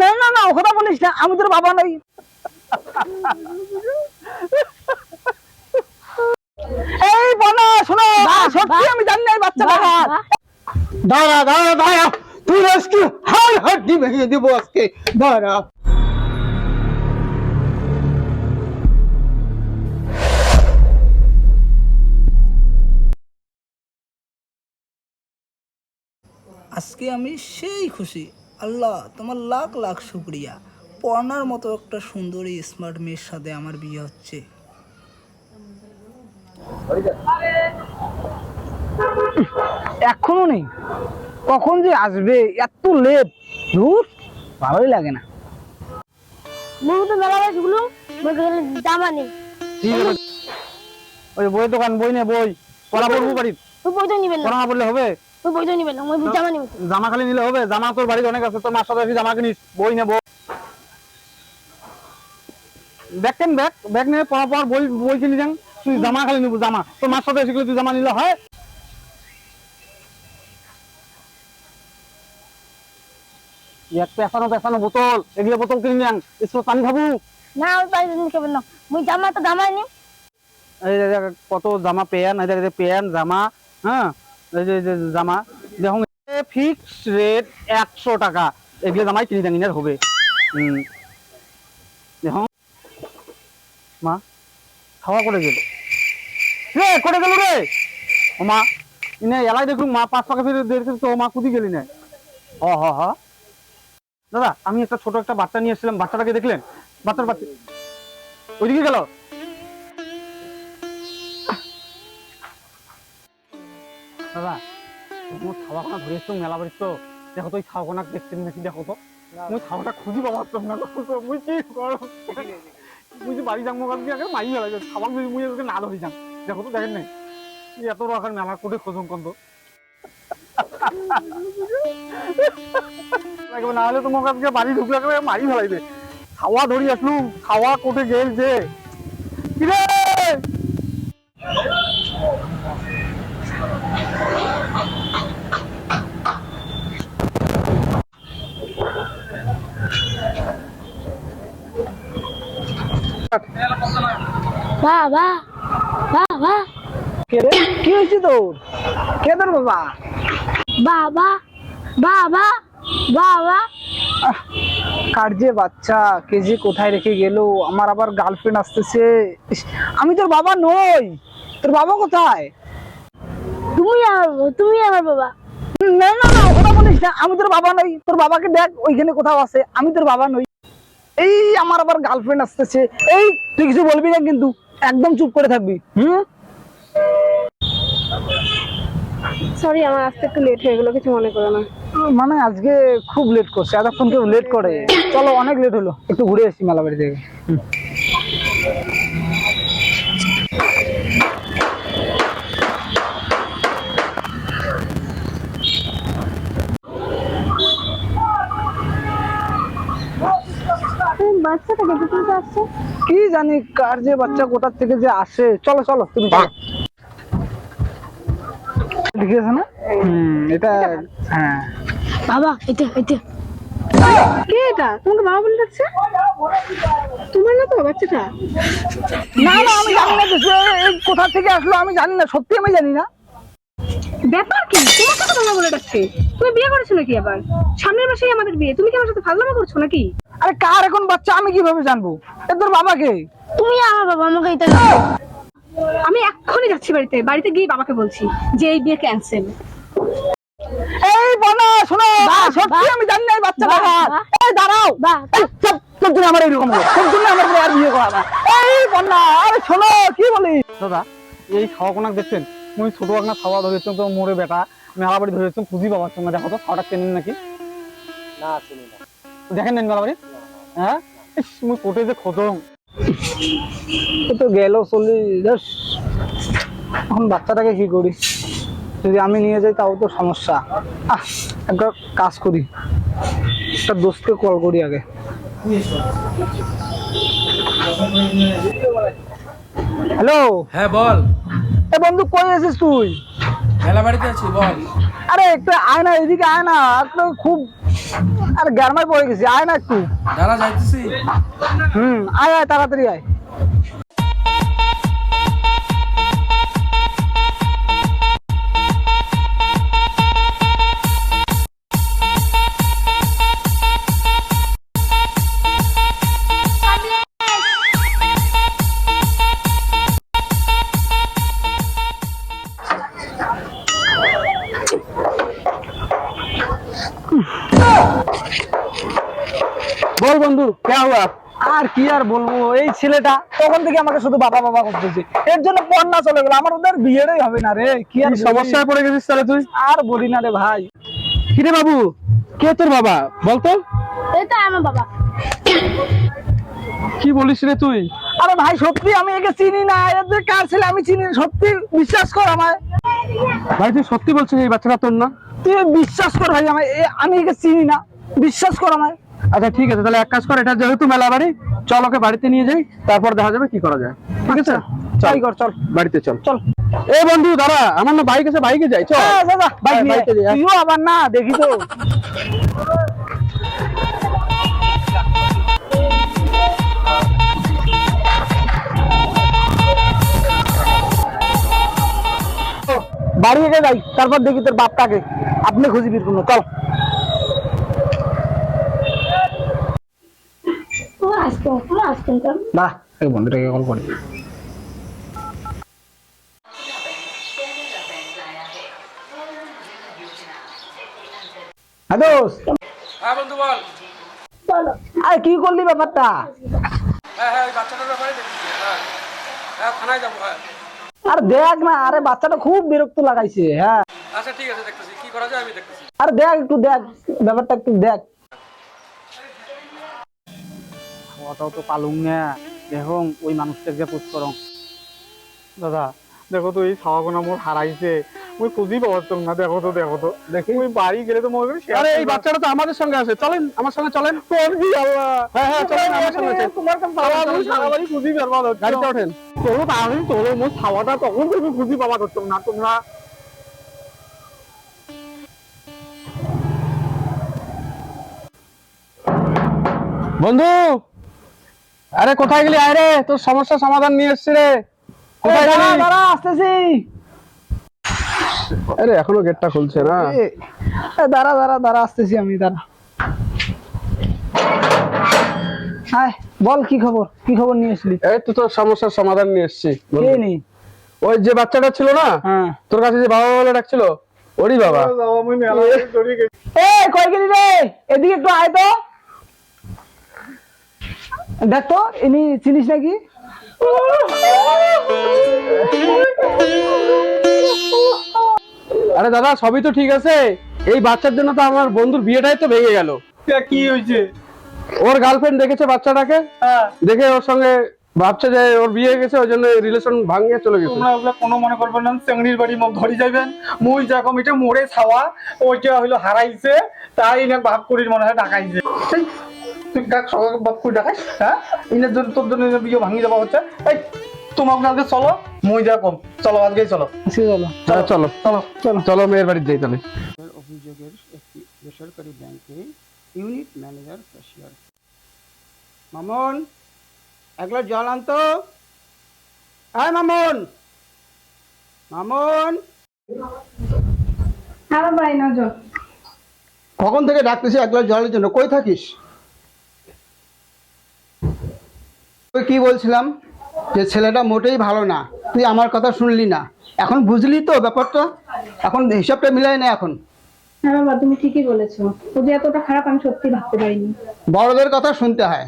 না না না ও কথা বলিস না আমি তোর বাবা নই। এই বনা শোনো সত্যি আমি জানি না এই বাচ্চাটা কার। দাঁড়া দাঁড়া দাঁড়া তুই আজকে হাড় হাড্ডি ভেঙে দেবো আজকে। দাঁড়া। আজকে আমি সেই খুশি। আল্লাহ তোমার লাখ লাখ শুক্রিয়া। পড়ার মতো একটা সুন্দরী স্মার্ট মেয়ের সাথে আমার বিয়ে হচ্ছে। এখনও নেই। কখন যে আসবে এত লেট। দূর ভালোই লাগে না। মুখ তো মেলা বাসগুলো জামা নেই। ওই বই দোকান বই নে বই। পড়া পড়ব বাড়ি তুই বইটা নিবেন না। পড়া পড়লে হবে? তুই বইটা নিবেন না আমি জামা নিব জামা খালি নিলে হবে জামা তোর বাড়িতে অনেক আছে তোর মার সাথে জামা কিনিস বই নেব। ব্যাগ কেন ব্যাগ ব্যাগ নিয়ে পড়া বই বই কিনি যান। তুই জামা খালি নিবো জামা। তোর মার সাথে এসে তুই জামা নিলে হয়। এক পেছানো পেছানো বোতল এগুলো বোতল কিনে পানি খাব। না নি খাবেন না। মুই জামা তো জামা নিম। এই কত জামা প্যান্ট এই প্যান্ট জামা হ্যাঁ? জামা। দেখুন ফিক্স রেট একশো টাকা। এগুলো জামাই কিনে জানি হবে। দেখুন। মা, খাওয়া করে গেল। রে করে গেল রে। ও মা, ইনে এলাই দেখুন, মা, পাঁচ টাকা ফিরে দেখছি তো মা কুদি গেলি না? হ হ হ। দাদা, আমি একটা ছোট একটা বাচ্চা নিয়ে এসেছিলাম। বাচ্চাটাকে দেখলেন? বাচ্চার বাচ্চা ওইদিকে গেল? তোমার খাওয়া খানা ধরে এসছো মেলা বাড়ির তো দেখো তো ওই খাওয়া খানা দেখছেন নাকি দেখো তো মুই খাওয়াটা খুঁজি পাচ্ছিলাম না তো মুই কি করো মুই যে বাড়ি যাব কালকে আগে মাই মেলা খাবার যদি মুই না ধরি যান দেখো তো দেখেন নাই? এত রাখার মেলা কোটে খোঁজম কন্ত না হলে তোমার আজকে বাড়ি ঢুকলে মারি ফেলাইবে খাওয়া ধরি আসলু খাওয়া কোটে গেল যে। বাবা বাবা। কে রে কি হয়েছে তোর? কে তোর বাবা? বাবা বাবা বাবা। কার যে বাচ্চা কে যে কোথায় রেখে গেল আমার আবার গার্লফ্রেন্ড আসতেছে। আমি তোর বাবা নই। তোর বাবা কোথায়? তুমি আমার তুমি আমার বাবা। না না না ও কথা বলিস না আমি তোর বাবা নই। তোর বাবাকে দেখ ওইখানে কোথাও আছে। আমি তোর বাবা নই। এই আমার আবার গার্লফ্রেন্ড আসতেছে। এই তুই কিছু বলবি না কিন্তু? একদম চুপ করে থাকবি হুম? সরি আমার আসতে একটু লেট হয়ে গেল কিছু মনে করো না। মানে আজকে খুব লেট করছে এতক্ষণ কেউ লেট করে। চলো অনেক লেট হলো। একটু ঘুরে আসি মেলা বাড়ি থেকে আসছে কি জানি কার যে বাচ্চা কোথা থেকে যে আসে। চলো চলো তুমি চলো ঠিক আছে না? হুম এটা হ্যাঁ। বাবা এটা এটা। কে এটা? তোমাকে বাবা বলে ডাকছে? তোমার না তো বাচ্চাটা? না না আমি জানি না। কোথা থেকে আসলো আমি জানি না সত্যি আমি জানি না। ব্যাপার কি? তোমাকে তো বাবা বলে ডাকছে। তুমি বিয়ে করেছ নাকি আবার? সামনের মাসেই আমাদের বিয়ে। তুমি কি আমার সাথে ফাজলামো করছ নাকি? আরে কার এখন বাচ্চা? আমি কীভাবে জানব? এ তোর বাবাকে? তুমি আমার বাবা আমাকে এটা আমি এক্ষুনি যাচ্ছি বাড়িতে। বাড়িতে গিয়ে বাবাকে বলছি যে এই বিয়ে ক্যান্সেল এই বনা শোনো সত্যি আমি জানি না এই বাচ্চাটা বাহ, এই দাঁড়াও। চুপ, তোর জন্য আমার এরকম হলো। তোর জন্য আমার আর বিয়ে করা না। এই বন্যা আরে শোনো কি বলি দাদা এই খাওয়া কোনা দেখছেন? মুই ছোট একটা খাওয়া ধরেছেন তো মোরে বেটা। মেলা বাড়ি ধরেছেন খুঁজি পাবার সঙ্গে দেখো তো খাওয়াটা চেনেন নাকি? না চিনি না। দেখেন নেন মেলা বাড়ি হ্যাঁ? মুই কোটে যে তো গেল চল্লিশ দশ এখন বাচ্চাটাকে কি করি? যদি আমি নিয়ে যাই তাও তো সমস্যা। আহ একটা কাজ করি। একটা দোস্তকে কল করি আগে। হ্যালো? হ্যাঁ বল। এ বন্ধু কই আছিস তুই? মেলা বাড়িতে আছি বল। আরে একটু আয় না এদিকে আয় না একটা খুব আর গ্যারমায় পড়ে গেছি আয় না একটু। দাঁড়া যাইতেছি। হুম আয় আয় তাড়াতাড়ি আয়। আর কি আর বলব এই ছেলেটা তখন থেকে আমাকে শুধু বাবা বাবা করতেছে। এর জন্য পড়না চলে গেল। আমার ওদের বিয়েটাই হবে না রে কি আর সমস্যায় পড়ে গেছিস তাহলে তুই? আর বলি না রে ভাই। কিরে বাবু কে তোর বাবা? বলতো। এই তো আমার বাবা। কি বলিস রে তুই? আরে ভাই সত্যি আমি একে চিনি না। এদের কার ছেলে আমি চিনি না। সত্যি বিশ্বাস কর আমায়। ভাই তুই সত্যি বলছিস এই বাচ্চাটা তোর না? তুই বিশ্বাস কর ভাই আমায়। এ- আমি একে চিনি না। বিশ্বাস কর আমায়। আচ্ছা ঠিক আছে তাহলে এক কাজ কর এটা যেহেতু মেলা বাড়ি চল ওকে বাড়িতে নিয়ে যাই তারপর দেখা যাবে কি করা যায়। ঠিক আছে? তাই কর চল। বাড়িতে চল। চল। এই বন্ধু দাঁড়া আমার না বাইক আছে বাইকে যাই চল। আ, যা, যা, বাইক হ্যাঁ, নিয়ে। তুইও আবার না দেখি তো। বাড়ি যাই তারপর দেখি তোর বাপটাকে। আপনি খুঁজবি কোনো চল। আসতো দাঁড়া এই বন্ধুটাকে কল করি। হ্যাঁ দোস্ত। হ্যাঁ বন্ধু বল। চলো আরে কি করলি ব্যাপারটা? হ্যাঁ হ্যাঁ বাচ্চাটার ব্যাপারে দেখতেছি হ্যাঁ। হ্যাঁ থানায় যাব হ্যাঁ। আর দেখ না আরে বাচ্চাটা খুব বিরক্ত লাগাইছে হ্যাঁ। আচ্ছা ঠিক আছে দেখতেছি। কি করা যায় আমি দেখতেছি। আর দেখ একটু দেখ ব্যাপারটা একটু দেখ। ওটাও তো পালুং না। দেখো ওই মানুষটাকে পুষ করো দাদা দেখো তো এই ছাওয়াগুনা মোর হারাইছে। ওই খুঁজেই পাওয়ার না দেখো তো দেখো তো। দেখি। ওই বাড়ি গেলে তো মনে করি আরে এই বাচ্চাটা তো আমাদের সঙ্গে আছে। চলেন আমার সঙ্গে চলেন। কোন কি আল্লাহ। হ্যাঁ হ্যাঁ চলেন আমার সঙ্গে চলেন। তোমার কাছে সারা আমি সারা বাড়ি খুঁজি বেরবাদ হচ্ছে গাড়িতে ওঠেন। তোর আমি তোর মোর ছাওয়াটা তখন তুমি খুঁজি পাওয়া করছ না তোমরা। বন্ধু আরে কোথায় গেলি? আয় রে তোর সমস্যার সমাধান নিয়ে এসছি রে। কোথায় গেলি? দাঁড়া আসতেছি। আরে এখনও গেটটা খুলছে না। দাঁড়া দাঁড়া দাঁড়া আসতেছি আমি দাঁড়া। হায় বল কি খবর? কি খবর নিয়ে আসলি এই তো তোর সমস্যার সমাধান নিয়ে এসছি। কে নি? ওই যে বাচ্চাটা ছিল না হ্যাঁ। তোর কাছে যে বাবা বলে ডাকছিল ওরই বাবা। এ কই গেলি রে? এদিকে একটু আয় তো। দেখ তো ইনি চিনিস নাকি? আরে দাদা সবই তো ঠিক আছে। এই বাচ্চার জন্য তো আমার বন্ধুর বিয়েটাই তো ভেঙে গেল। কি হয়েছে? ওর গার্লফ্রেন্ড দেখেছে বাচ্চাটাকে? দেখে ওর সঙ্গে ভাবছে যে ওর বিয়ে গেছে ওই জন্য রিলেশন ভাঙিয়ে চলে গেছে। তোমরা ওগুলা কোনো মনে করবেন না চেংড়ির বাড়ি মুখ ধরি যাবেন মুই যখন এটা মোড়ে ছাওয়া ওইটা হইল হারাইছে তাই না ভাব করির মনে হয় ডাকাইছে। তুই কাক সকাল বাপ করে ডাকাইস হ্যাঁ? ইনের জন্য তোর জন্য এনে বিয়ে ভাঙি যাওয়া হচ্ছে। এই তোমাকে আজকে চলো? মুই যা কম চলো আজকেই চলো। আজকে চলো। হ্যাঁ, চলো। চলো চলো। চলো মেয়ের বাড়ি যাই তাহলে অভিযোগের একটি বেসরকারি ব্যাংকে ইউনিট ম্যানেজার ক্যাশিয়ার মামুন এক গ্লাস জল আনতো আয় মামুন। মামুন। হ্যাঁ জল কখন থেকে ডাকতেছি এক গ্লাস জলের জন্য? কই থাকিস? তুই কি বলছিলাম? যে ছেলেটা মোটেই ভালো না। তুই আমার কথা শুনলি না। এখন বুঝলি তো ব্যাপারটা? এখন হিসাবটা মিলাই না এখন। হ্যাঁ বাবা তুমি ঠিকই বলেছ। ও যে এতটা খারাপ আমি সত্যি ভাবতে পারিনি। বড়দের কথা শুনতে হয়।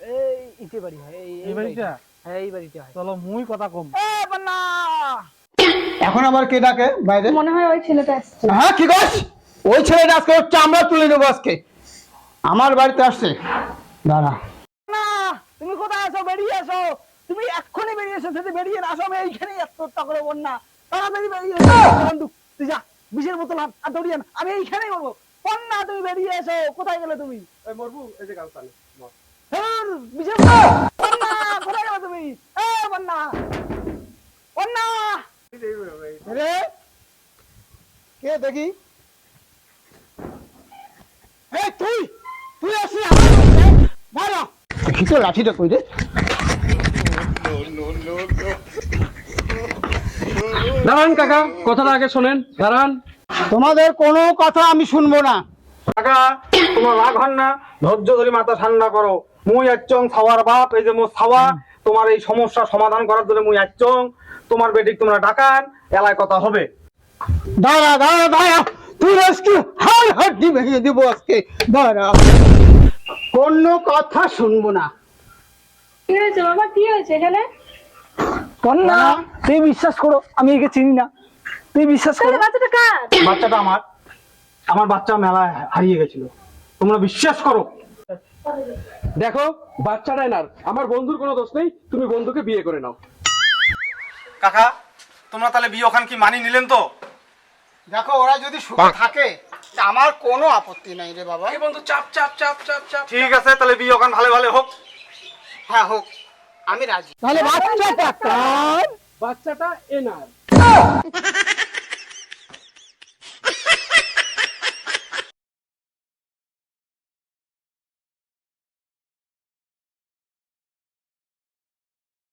এই ইতে বাড়ি হয় এই বাড়িটা? হ্যাঁ এই বাড়িতে হয়। চলো মুই কথা কম। এ বান্না এখন আবার কে ডাকে বাইরে? মনে হয় ওই ছেলেটা আসছে হ্যাঁ কি করছ ওই ছেলেটা আজকে ওর চামড়া তুলে নেব আজকে। আমার বাড়িতে আসছে। দাঁড়া। কোথায় আছো? বেরিয়ে এসো। তুমি এক্ষুনি বেরিয়ে এসো যদি বেরিয়ে না আসো আমি এইখানেই আত্মহত্যা করে বন্যা। তাড়াতাড়ি বেরিয়ে এসো। বন্ধু তুই যা বিষের বোতল হাত আর দৌড়িয়ে। আমি এইখানেই মরবো। বন্যা তুমি বেরিয়ে এসো। কোথায় গেলে তুমি? মরবু? এই যে বিষের কোথায় গেলে তুমি? এ বন্যা। বন্যা! রে! কে দেখি তুই তুই আসি আমার বাড়িতে? দাঁড়া দেখি তো লাঠিটা কই রে? দাঁড়ান কাকা কথাটা আগে শোনেন দাঁড়ান। তোমাদের কোনো কথা আমি শুনব না। কাকা তোমার রাগ হন না ধৈর্য ধরে মাথা ঠান্ডা করো। মুই আচ্চং ছাওয়ার বাপ এই যে মোর ছাওয়া তোমার এই সমস্যা সমাধান করার জন্য মুই আচ্চং তোমার বেটিক তোমরা ডাকান এলায় কথা হবে। দাঁড়া দাঁড়া দাঁড়া তুই আজকে হাড় হাড্ডি ভেঙে দেবো আজকে। দাঁড়া। কোনো কথা শুনব না। কি হয়েছে বাবা? কি হয়েছে এখানে? কন্যা তুই বিশ্বাস করো আমি একে চিনি না। তুই বিশ্বাস করো। বাচ্চাটা কার? বাচ্চাটা আমার। আমার বাচ্চা মেলায় হারিয়ে গেছিল। তোমরা বিশ্বাস করো। দেখো বাচ্চাটাই না আমার বন্ধুর কোনো দোষ নেই তুমি বন্ধুকে বিয়ে করে নাও। কাকা তোমরা তাহলে বিয়ে ওখান কি মানি নিলেন তো? দেখো ওরা যদি সুখে থাকে আমার কোনো আপত্তি নাই রে বাবা। এই বন্ধু চাপ চাপ চাপ চাপ চাপ ঠিক আছে তাহলে বিয়ে ওখানে ভালো ভালো হোক। হ্যাঁ হোক আমি রাজি। তাহলে বাচ্চাটা বাচ্চাটা এনার